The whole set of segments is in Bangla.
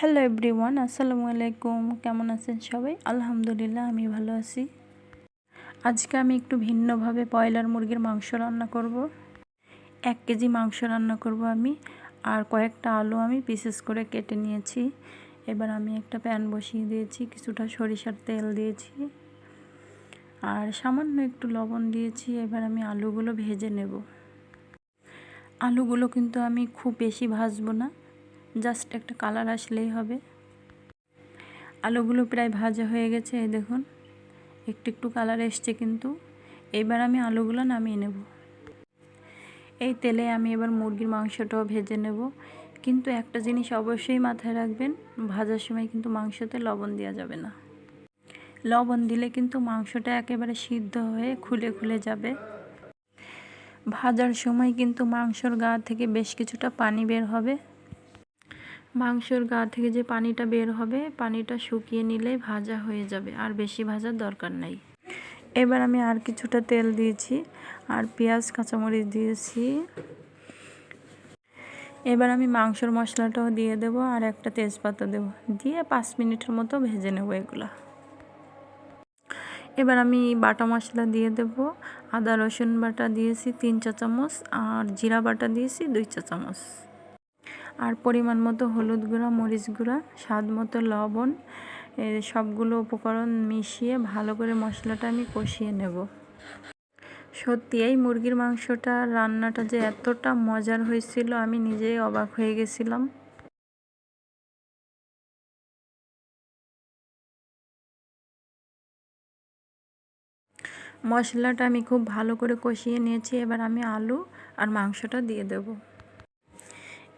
হ্যালো এভরিওয়ান আসসালামু আলাইকুম। কেমন আছেন সবাই? আলহামদুলিল্লাহ, আমি ভালো আছি। আজকে আমি একটু ভিন্নভাবে ব্রয়লার মুরগির মাংস রান্না করব। এক কেজি মাংস রান্না করব আমি, আর কয়েকটা আলু আমি পিসেস করে কেটে নিয়েছি। এবার আমি একটা প্যান বসিয়ে দিয়েছি, কিছুটা সরিষার তেল দিয়েছি, আর সামান্য একটু লবণ দিয়েছি। এবার আমি আলুগুলো ভেজে নেব। আলুগুলো কিন্তু আমি খুব বেশি ভাজবো না। জাস্ট একটা কালার আসলেই হবে। আলুগুলো প্রায় ভাজা হয়ে গেছে, এই দেখুন। একটু একটু কালার এসছে কিন্তু। এবার আমি আলুগুলো নামিয়ে নেব। এই তেলে আমি এবার মুরগির মাংসটাও ভেজে নেব। কিন্তু একটা জিনিস অবশ্যই মাথায় রাখবেন, ভাজার সময় কিন্তু মাংসতে লবণ দেওয়া যাবে না। লবণ দিলে কিন্তু মাংসটা একেবারে সিদ্ধ হয়ে খুলে খুলে যাবে। ভাজার সময় কিন্তু মাংসর গা থেকে বেশ কিছুটা পানি বের হবে। মাংসর গা থেকে যে পানিটা বের হবে, পানিটা শুকিয়ে নিলে ভাজা হয়ে যাবে। আর বেশি ভাজার দরকার নাই। এবার আমি আর কিছুটা তেল দিয়েছি আর পেঁয়াজ, কাঁচামরিচ দিয়েছি। এবার আমি মাংসর মশলাটাও দিয়ে দেব আর একটা তেজপাতা দেব। দিয়ে পাঁচ মিনিটের মতো ভেজে নেব এগুলা। এবার আমি বাটা মশলা দিয়ে দেব। আদা, রসুন বাটা দিয়েছি তিন চা চামচ আর জিরা বাটা দিয়েছি দুই চা চামচ। আর পরিমাণ মতো হলুদ গুঁড়া, মরিচ গুঁড়া, স্বাদ মতো লবণ সবগুলো উপকরণ মিশিয়ে ভালো করে মশলাটা আমি কষিয়ে নেব। সত্যি, এই মুরগির মাংসটা, রান্নাটা যে এতটা মজার হয়েছিল, আমি নিজেই অবাক হয়ে গেছিলাম। মশলাটা আমি খুব ভালো করে কষিয়ে নিয়েছি, এবার আমি আলু আর মাংসটা দিয়ে দেবো।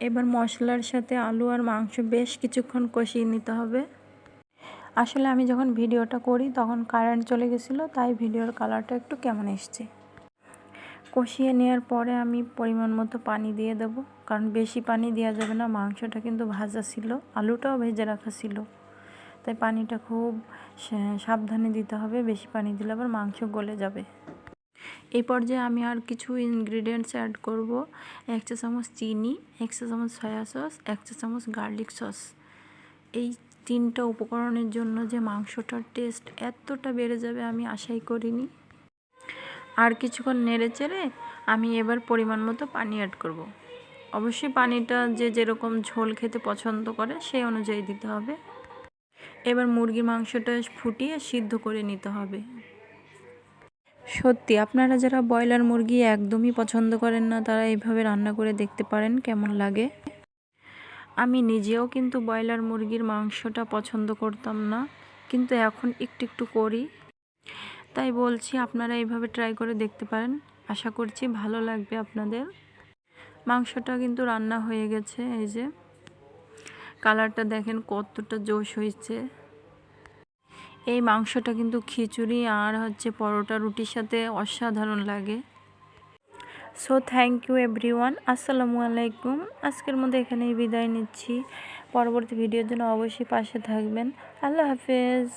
এবার মশলার সাথে আলু আর মাংস বেশ কিছুক্ষণ কষিয়ে নিতে হবে। আসলে আমি যখন ভিডিওটা করি তখন কারেন্ট চলে গেছিল, তাই ভিডিওর কালারটা একটু কেমন এসছে। কষিয়ে নেওয়ার পরে আমি পরিমাণ মতো পানি দিয়ে দেব, কারণ বেশি পানি দেওয়া যাবে না, মাংসটা কিন্তু ভাজা ছিল, আলুটাও ভেজে রাখা ছিল। তাই পানিটা খুব সাবধানে দিতে হবে, বেশি পানি দিলে আবার মাংস গলে যাবে। এই পর্যায়ে আমি আর কিছু ইনগ্রিডিয়েন্টস অ্যাড করব। এক চা চামচ চিনি, এক চা চামচ সয়া সস এক চা চামচ গার্লিক সস এই তিনটা উপকরণের জন্য যে মাংসটার টেস্ট এতটা বেড়ে যাবে আমি আশাই করিনি। আর কিছুক্ষণ নেড়ে চেড়ে আমি এবার পরিমাণ মতো পানি অ্যাড করব। অবশ্যই পানিটা যে যেরকম ঝোল খেতে পছন্দ করে সেই অনুযায়ী দিতে হবে। এবার মুরগির মাংসটা ফুটিয়ে সিদ্ধ করে নিতে হবে। সত্যি, আপনারা যারা ব্রয়লার মুরগি একদমই পছন্দ করেন না, তারা এইভাবে রান্না করে দেখতে পারেন কেমন লাগে। আমি নিজেও কিন্তু ব্রয়লার মুরগির মাংসটা পছন্দ করতাম না, কিন্তু এখন একটু একটু করি। তাই বলছি, আপনারা এইভাবে ট্রাই করে দেখতে পারেন। আশা করছি ভালো লাগবে আপনাদের। মাংসটা কিন্তু রান্না হয়ে গেছে, এই যে। কালারটা দেখেন কতটা জোশ হয়েছে। এই মাংসটা কিন্তু খিচুড়ি আর হচ্ছে পরোটা রুটির সাথে অসাধারণ লাগে। সো থ্যাংক ইউ এভরিওয়ান আসসালামু আলাইকুম। আজকের মধ্যে এখানেই বিদায় নিচ্ছি। পরবর্তী ভিডিওর জন্য অবশ্যই পাশে থাকবেন। আল্লাহ হাফেজ।